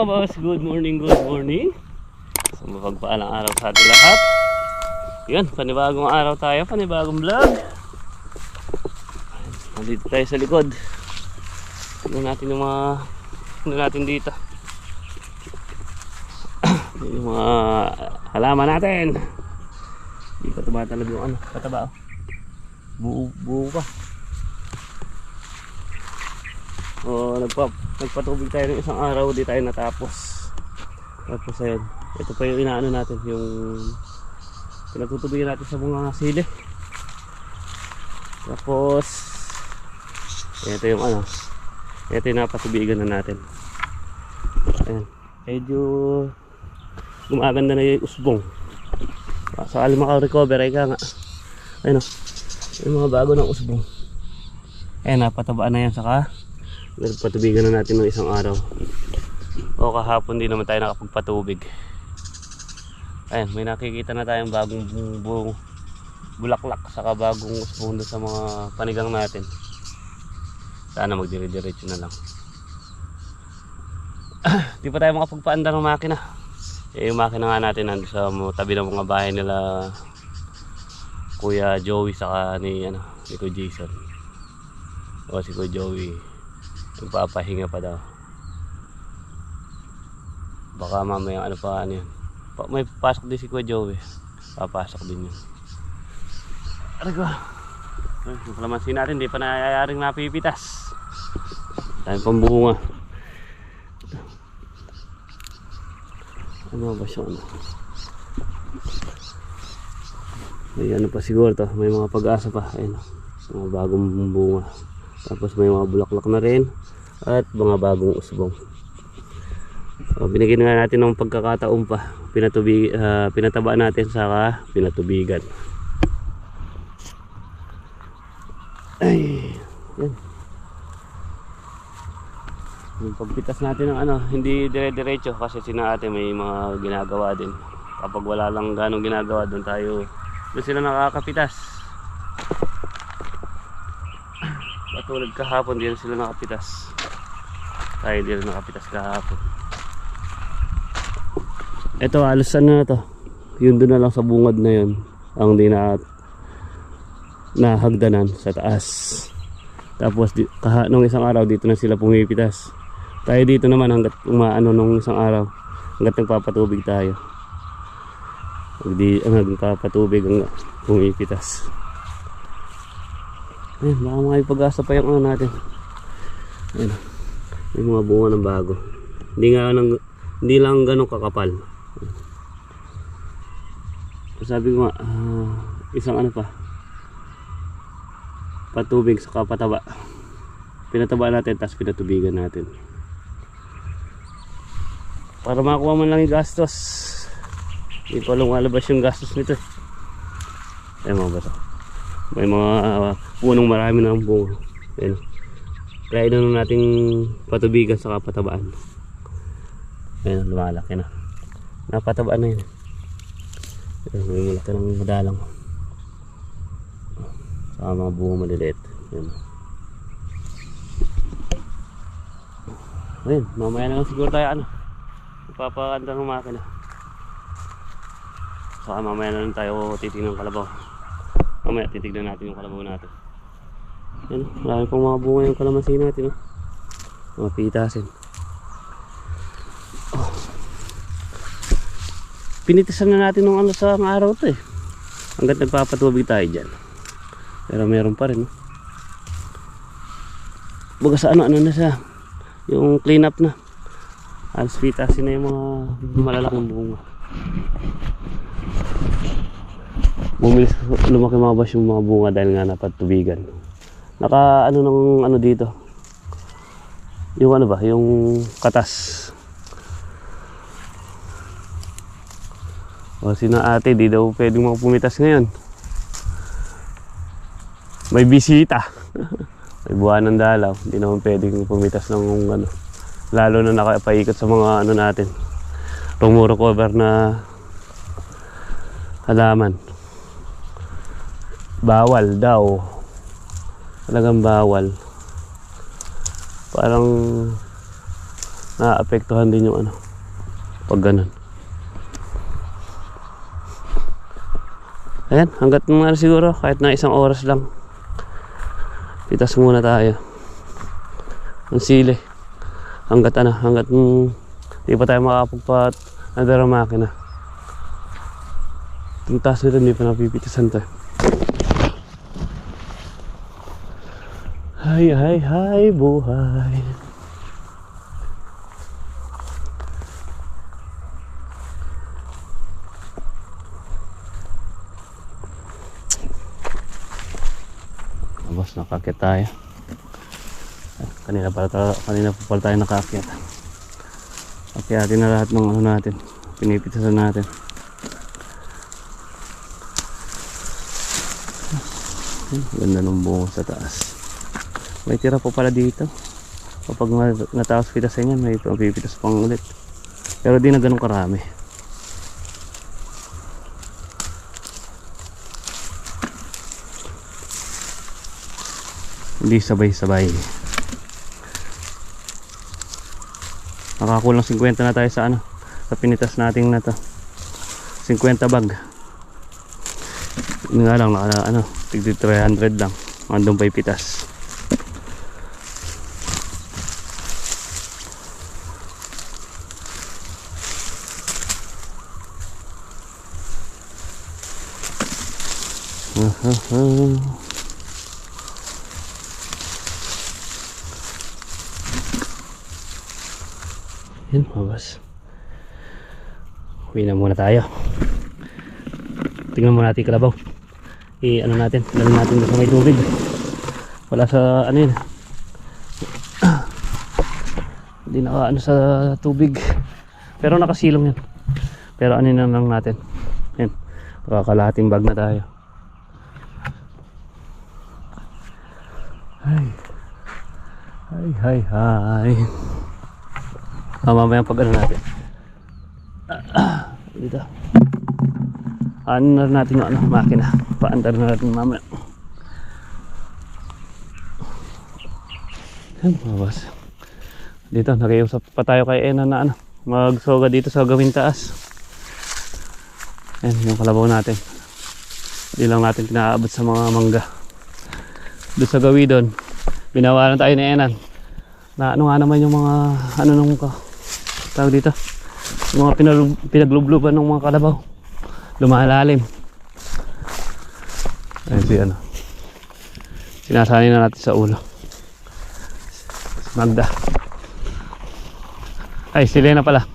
mga boss, good morning, good morning. So mapagpaalang araw sa ating lahat. Yan, panibagong araw tayo, panibagong vlog. Nandito tayo sa likod. Tignan natin yung mga, ano natin dito. yung mga halaman natin. Hindi pa tumatalab yung ano, pataba oh. Buo, buo pa. O, nagpa, nagpatubig tayo ng isang araw, di tayo natapos. Tapos ayun, ito pa yung inaano natin, yung pinagtutubigan natin sa mga sili. Tapos, ito yung ano, ito yung napatubigan na natin. Ayan, medyo gumaganda na yung usbong. Sakali makarecover, ay ka nga. Ayun o, yung mga bago ng usbong. Ayan, napatabaan na yan saka nagpatubigan na natin ng isang araw. O kahapon din naman tayo nakapagpatubig. Ayun may nakikita na tayong bagong bu- bu- bulaklak saka bagong usbong sa mga panigang natin. Sana magdire-diretso na lang. Di pa tayo makapagpaandar ng makina. Eh, yung makina nga natin nandun sa tabi ng mga bahay nila Kuya Joey saka ni ano ni Kuya Jason. O si Kuya Joey Nagpapahinga pa daw. Baka mamaya ano pa ano yan. Pa, may pasok din si Kuya Joey. Papasok din yun. Aray ko. Ay, yung kalamansi natin, di pa nayayaring napipitas. Dahil pambunga. Ano ba siya? Ano? May ano pa siguro to. May mga pag-asa pa. Ayun. Mga bagong bunga. Tapos may mga bulaklak na rin at mga bagong usbong. So, binigyan nga natin ng pagkakataon pa. Pinatubig, ah, pinataba natin saka pinatubigan. Ay, yan. Yung pagpitas natin ng ano, hindi dire-diretso kasi sina ate may mga ginagawa din. Kapag wala lang ganong ginagawa doon tayo, doon sila nakakapitas. Katulad kahapon, di na sila nakapitas. Tayo di rin nakapitas kahapon. Ito, alos ano na to. Yun doon na lang sa bungad na yun. Ang di na nahagdanan sa taas. Tapos di, kaha, nung isang araw dito na sila pumipitas. Tayo dito naman hanggat umaano nung isang araw. Hanggat nagpapatubig tayo. Pag di, hanggang nagpapatubig ang pumipitas. Ayun, baka may pag-asa pa yung ano natin. Ayun. May mga bunga ng bago. Hindi nga lang, hindi lang ganun kakapal. Sabi ko nga, ah, isang ano pa. Patubig sa pataba. Pinataba natin, tapos pinatubigan natin. Para makuha man lang yung gastos. Hindi pa lumalabas yung gastos nito. eh. Ayun mga bata. May mga uh, punong marami ng bunga. Ayun. Try na lang nating patubigan sa kapatabaan. Ayun, lumalaki na. Napatabaan na yun. Ayun, may malaki ng madalang. Sa mga bunga maliliit. Ayun. Ayun, mamaya na lang siguro tayo ano. Ipapakanta ng makina. Saka mamaya na lang tayo titignan ng kalabaw. Mamaya titignan natin yung kalabaw natin. Yan, marami pang mga bunga yung kalamansi natin. Oh. Mga pitasin. Oh. Pinitisan na natin ng ano sa araw to eh. Hanggat nagpapatubig tayo dyan. Pero meron pa rin. Oh. Baga sa ano, ano na siya. Yung clean up na. Alas pitasin na yung mga malalaking bunga. Bumilis, lumaki mga bas yung mga bunga dahil nga napatubigan. Naka ano nang ano dito. Yung ano ba, yung katas. O sina ate, di daw pwedeng mga pumitas ngayon. May bisita. May buwan ng dalaw. Hindi naman pwedeng pumitas ng ano. Lalo na nakapaikot sa mga ano natin. Rumuro cover na halaman. Bawal daw. Talagang bawal. Parang naapektuhan din yung ano pag ganun. Ayan hanggat mga siguro kahit na isang oras lang pitas muna tayo. Ang sili. Hanggat ano hanggat mm, di pa tayo makapagpat ang makina. Taas nito hindi pa napipitasan to Hay, hay, hay, buhay. Tapos nakakit tayo. Ay, Kanina pala kanina pa pala tayo nakakit. Akyatin na lahat ng ano natin. Pinipitasan natin. Ganda ng bungo sa taas. May tira po pala dito. Kapag na- natapos pitasan yan, may papipitas pang ulit. Pero di na ganun karami. Hindi sabay-sabay. Nakakulang 50 na tayo sa ano, sa pinitas nating na to. 50 bag. Yun nga lang, naka, ano, tigdi 300 lang. Andun pa ipitas. Yan mga boss. Uwi na muna tayo. Tingnan muna natin kalabaw. I ano natin, dalhin natin sa may tubig. Wala sa ano yun. Hindi naka ano sa tubig. Pero nakasilong yan. Pero ano na lang natin. Yan. Makakalahating bag na tayo. Ay. Ay, hay, hay. Ah, mamaya pag ano natin. Ah, dito. Ano na natin yung ano, makina. Paandar na natin mamaya. Yan mga boss. Dito, nakiusap pa tayo kay Ena na ano, magsoga dito sa gawing taas. Yan, yung kalabaw natin. Hindi lang natin kinaabot sa mga mangga. Doon sa gawi doon, binawalan tayo ni Enan. Na ano nga naman yung mga, ano nung ka, tawag dito, yung mga pinalub, pinaglubluban ng mga kalabaw. Lumalalim. Ayun si ano. Sinasanay na natin sa ulo. Si Magda. Ay, si Lena pala.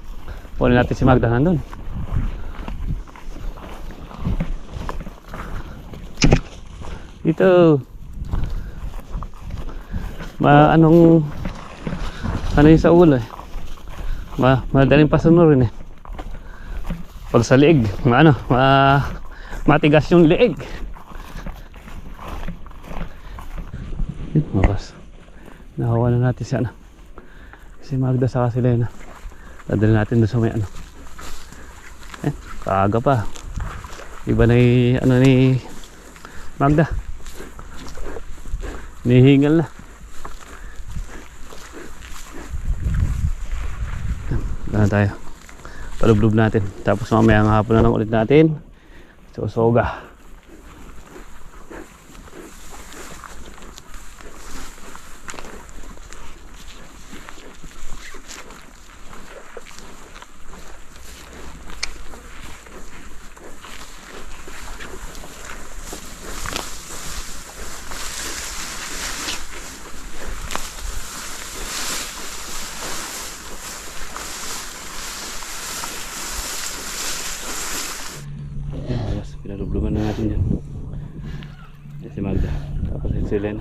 Kunin natin si Magda nandun. Dito. Ma anong ano yung sa ulo eh. Ma madaling pasunurin eh. Pag sa liig, ma ano, ma matigas yung liig. Yun, makas. Nakakuha na natin si ano. Si Magda sa si Lena. Dadali natin doon sa may ano. Eh, kaaga pa. Iba na yung ano ni Magda. Nihingal na. Gana tayo. Palublob natin. Tapos mamaya ng hapon na lang ulit natin. Susoga. Yan, ayos. Pinalubluban na natin yan. Yan si Magda. Tapos si Lena.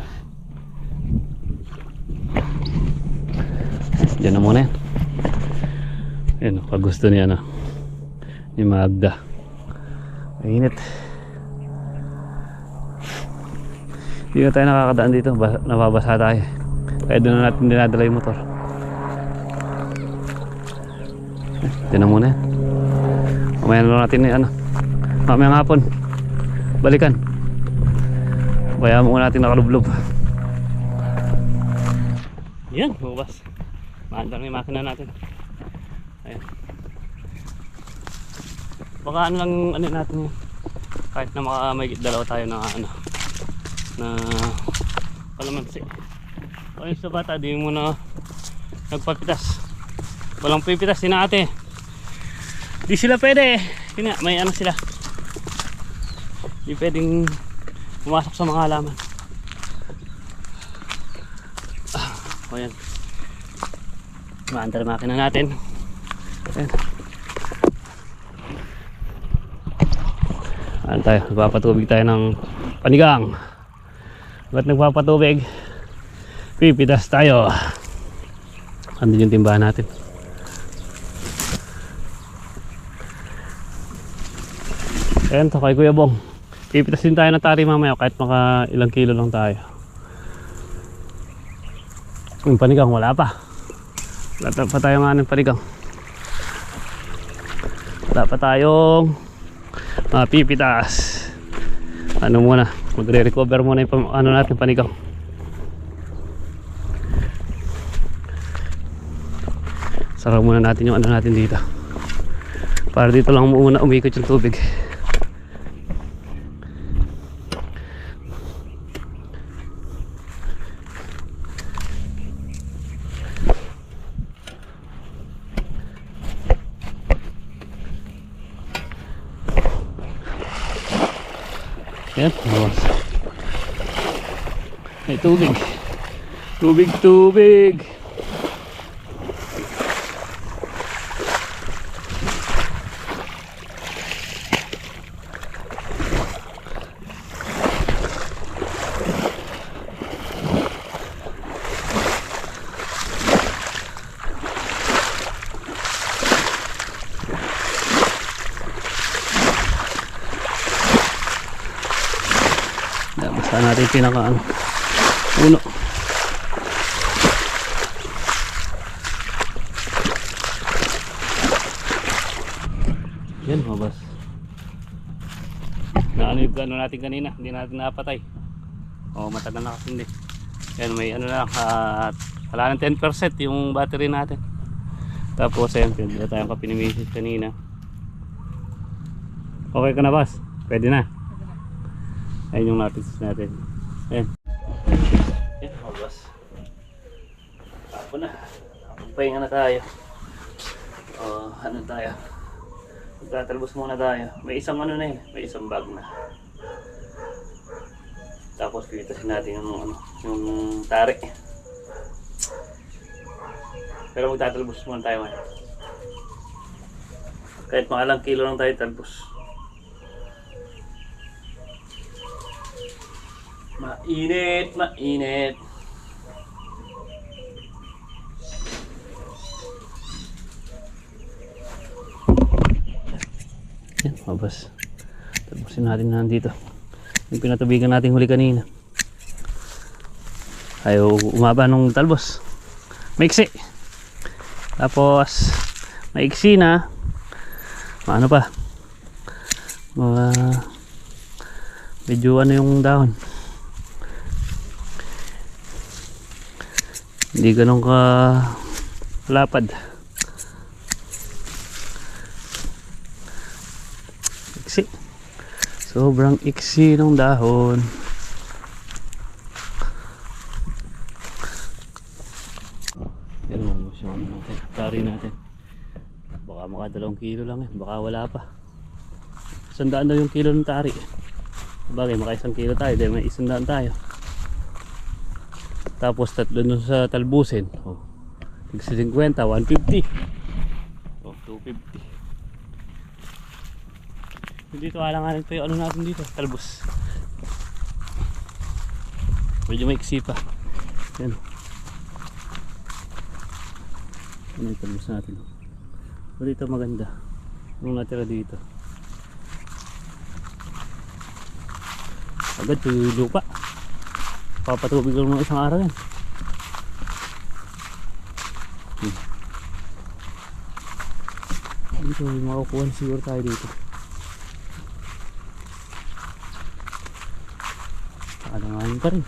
Diyan na muna yan. Yan, pag gusto niya na. Ni Magda. Mainit. Hindi na tayo nakakadaan dito. Ba- nababasa tayo. Kaya doon na natin dinadala yung motor. Diyan na muna yan. Mamaya na natin yung ano. Mamaya hapon. Balikan. Kaya muna natin nakalublob. Yan, bubas. Maandar na yung makina natin. Ayan. Baka ano lang ano natin yun. Kahit na maka may dalawa tayo na ano na kalamansi. Ayun sa bata, di mo na nagpapitas. Walang pipitas si na ate. Di sila pwede. Yun nga, may ano sila. Di pwedeng pumasok sa mga halaman. Ah, o yan. Maandar makina natin. Ayan. Ano tayo? Nagpapatubig tayo ng panigang. Ba't nagpapatubig? Pipitas tayo. Andun yung timbahan natin. Ayan to kay Kuya Bong. Pipitas din tayo ng tari mamaya kahit maka ilang kilo lang tayo. Yung panigang wala pa. Wala pa tayo nga ng panigang. Wala pa tayong mapipitas. Ano muna, magre-recover muna yung ano natin panigang. Saka muna natin yung ano natin dito. Para dito lang muna umikot yung tubig. Yan, bawas. May tubig. Tubig, tubig. Yan, Basta natin yung pinaka ano. Uno. Yan mga boss. Na ano yung ano natin kanina, hindi natin napatay. O matagal na kasi hindi. Yan may ano na, uh, wala ng 10% yung battery natin. Tapos pwede na tayong kapinimisis kanina. Okay ka na boss? Pwede na. Ayun yung napisis natin. Ayan. Yan, mga boss. Tapo na. Pahinga na tayo. O, ano tayo? Magtatalbos muna tayo. May isang ano na eh. May isang bag na. Tapos pipitasin natin yung ano, yung tari. Pero magtatalbos muna tayo ngayon. Kahit mga ilang kilo lang tayo talbos. Mainit, mainit. Yan, mabas. Tapusin natin na nandito. Yung pinatubigan natin huli kanina. Ayaw umaba nung talbos. Maiksi. Tapos, maiksi na. Ano pa? Mga medyo ano yung dahon. Hindi ganun ka lapad. Iksi. Sobrang iksi ng dahon. Yan mo siya natin. Tari natin. Baka mga dalawang kilo lang eh. Baka wala pa. Sandaan daw yung kilo ng tari. Bagay, maka isang kilo tayo. Dahil may isang daan tayo. Tapos tatlo dun sa talbusin. Oh. Tigsa 50, 150. Oh, 250. Dito alanganin pa yung ano natin dito, talbos. Medyo may pa. Yan. Ano yung talbos natin? So dito maganda. Yung natira dito. Agad yung lupa papatubig lang ng isang araw yan. Hmm. dito may makukuha siguro tayo dito. Alanganin pa rin.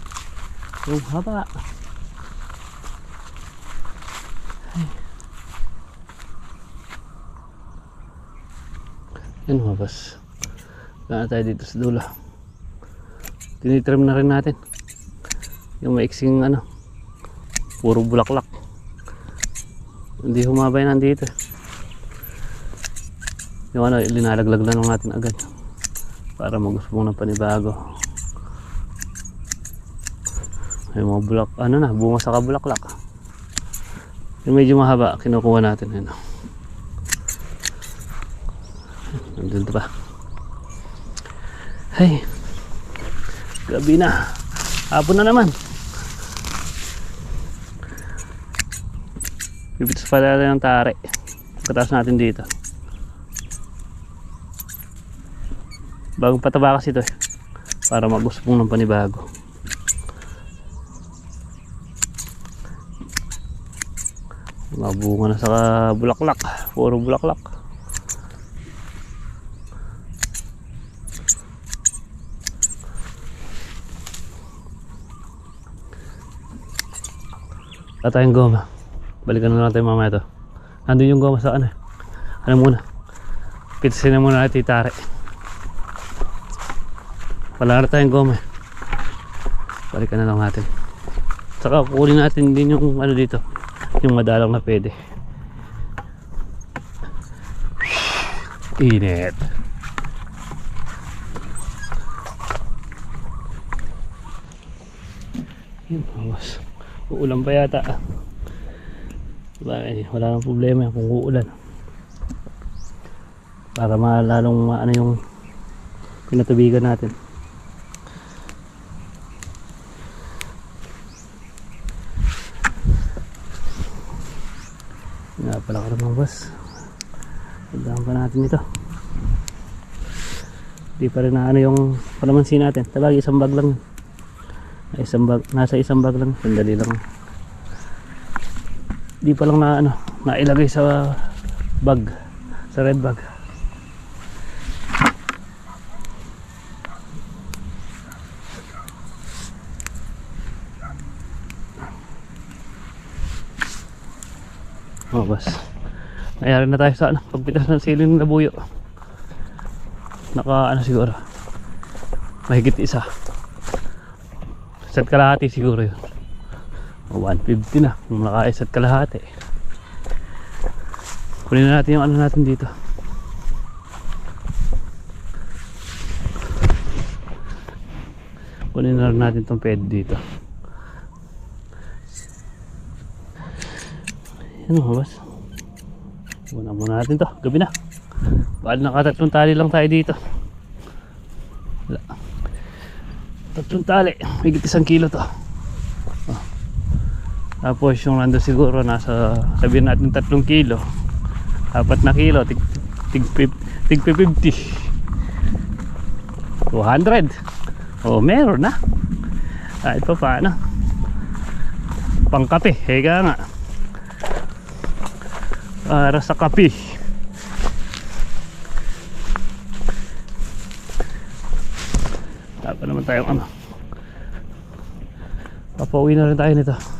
Oh haba. Yan mabas wala tayo dito sa dulo. Tinitrim na rin natin. Yung maiksing ano. Puro bulaklak. Hindi humabay nandito. Yung ano, linalaglag na lang natin agad. Para magusbong ng panibago. Yung mga bulak, ano na, bunga sa kabulaklak. Yung medyo mahaba, kinukuha natin. Ano. Nandun pa. Hey. Gabi na. Hapon na naman. Pipitas pala ng tare. Pagkatapos natin dito. Bagong pataba kasi ito eh. Para magusbong ng panibago. Mga na sa bulaklak. Puro bulaklak. Wala tayong goma. Balikan na tayo mamaya to. Nandun yung goma sa ano. Ano muna. Pitsin na muna natin itare. Wala na tayong goma. Balikan na lang natin. Saka kukunin natin din yung ano dito. Yung madalang na pwede. Init. Yun. Uulan pa yata. Wala, eh, wala nang problema kung uulan. Para malalong maano yung pinatubigan natin. Nga pala ka naman boss. Tandaan pa natin ito. Di pa rin na ano yung palamansin natin. Tabagi isang bag lang. Isang bag, nasa isang bag lang. Sandali lang. Di pa lang na ano, nailagay sa bag. Sa red bag. Oh, boss. Nangyari na tayo sa ano, pagpitas ng siling na buyo. Naka ano siguro. Mahigit isa. Isa't kalahati siguro yun. O, 150 na. Kung naka isa't kalahati. Kunin na natin yung ano natin dito. Kunin na natin itong ped dito. Yan mga boss. Una muna natin to. Gabi na. Bali nakatatlong tali lang tayo dito. Wala. Tatlong tali. May isang kilo to. Tapos yung nando siguro nasa sabihin natin tatlong kilo. Apat na kilo. Tig, tig, tig, tig 50. 200. Oh, meron na. Kahit pa paano. Pangkape. Hega nga para sa kape Tapa naman tayong ano Papauwi na rin tayo nito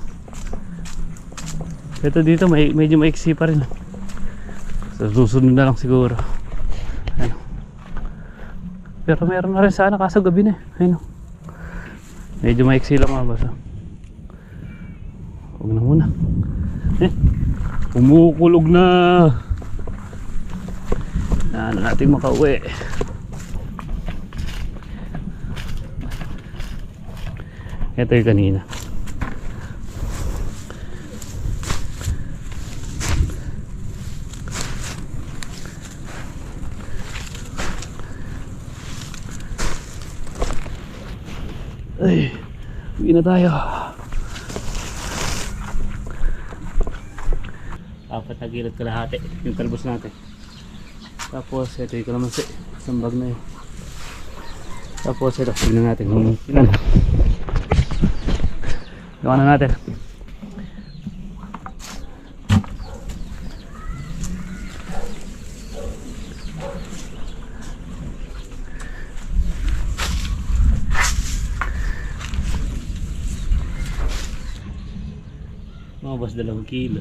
Ito dito may, medyo maiksi pa rin Sa susunod na lang siguro Ayan. Pero meron na rin sana kaso gabi na eh. Ayan. Medyo maiksi lang mga basa Huwag na muna Eh Kumukulog na. Ano natin makauwi. Ito yung kanina. Na tayo. apat na gilid kalahati yung talbos natin. Tapos ito yung kalamansi isang bag na yun. Tapos ito tignan natin kung ilan gawa na natin boss dalawang kilo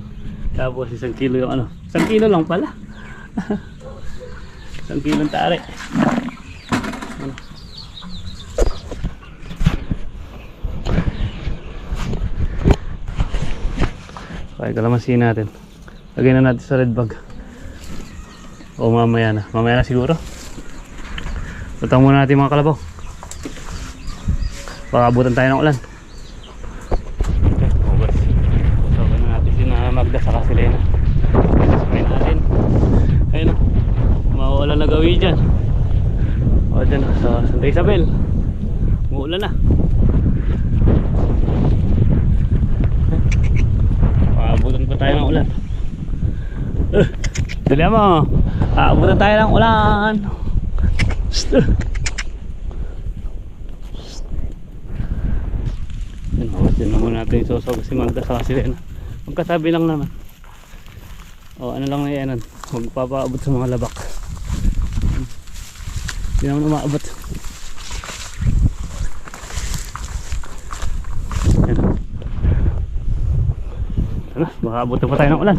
tapos isang kilo yung ano isang kilo lang pala Isang kilong tari. Okay, kalamansi natin. Lagyan na natin sa red bag. O mamaya na. Mamaya na siguro. Tutang muna natin mga kalabaw. Baka tayo ng ulan. Okay, bukas. Tutukan na natin si na Magda sa Kasilena. Sabihin natin. Ayun o. Mauulan na gawin dyan. O dyan o, sa Isabel. Muulan na. Aabutan pa tayo ng ulan. Uh, dali mo. Aabutan tayo ng ulan. Yan o, dyan na muna natin isusog si Magda sa Kasilena. Magkatabi lang naman. O ano lang na yan. Magpapaabot sa mga labak. Hindi naman umaabot. Baka abutin pa tayo ng ulan.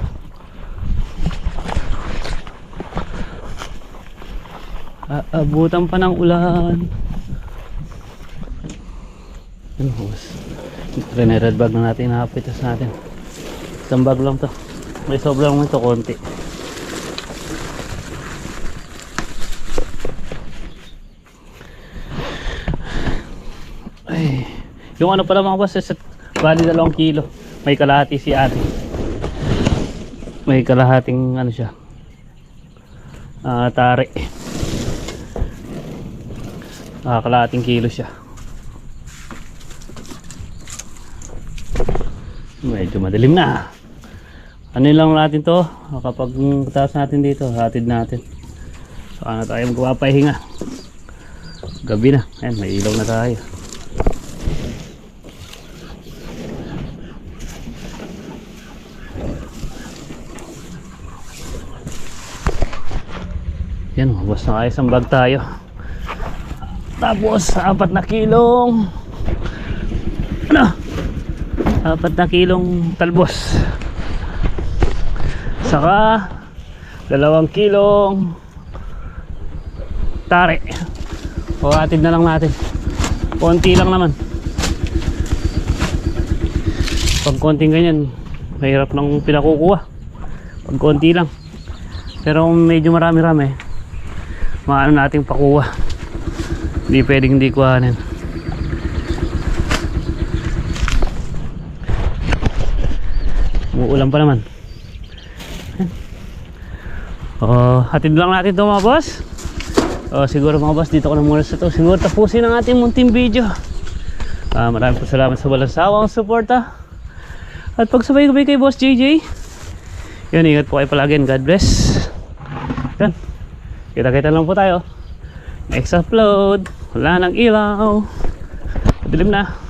Aabutan pa ng ulan. Ano, mas. Red bag na natin, nakapitas natin. Isang bag lang to. May sobra lang ito, konti. Ay, yung ano pala mga boss, set, bali dalawang kilo. May kalahati si ate. May kalahating ano siya. Ah, tari. Ah, kalahating kilo siya. Medyo madilim na. Ano lang natin to? Kapag taas natin dito, hatid natin. Saka na tayo magpapahinga. Gabi na. Ayan, may ilaw na tayo. Yan, mabos na kayo isang bag tayo. Tapos, apat na kilong ano? Apat na kilong talbos. Saka dalawang kilong tare. Pagkatid na lang natin. Konti lang naman. Pag konting ganyan, mahirap nang pinakukuha. Pag konti lang. Pero medyo marami-rami, maano nating pakuha. Hindi pwedeng hindi kuhanin. Umuulan pa naman. Oh, hatid lang natin 'to mga boss. Oh, siguro mga boss, dito ko na muna sa to. Siguro tapusin ang ating munting video. Ah, maraming po salamat sa walang sawang suporta. At pagsabay-gabay kay Boss JJ. Yun, ingat po kayo palagi and God bless. Yan. Kita-kita lang po tayo. Next upload. Wala nang ilaw. Madilim na.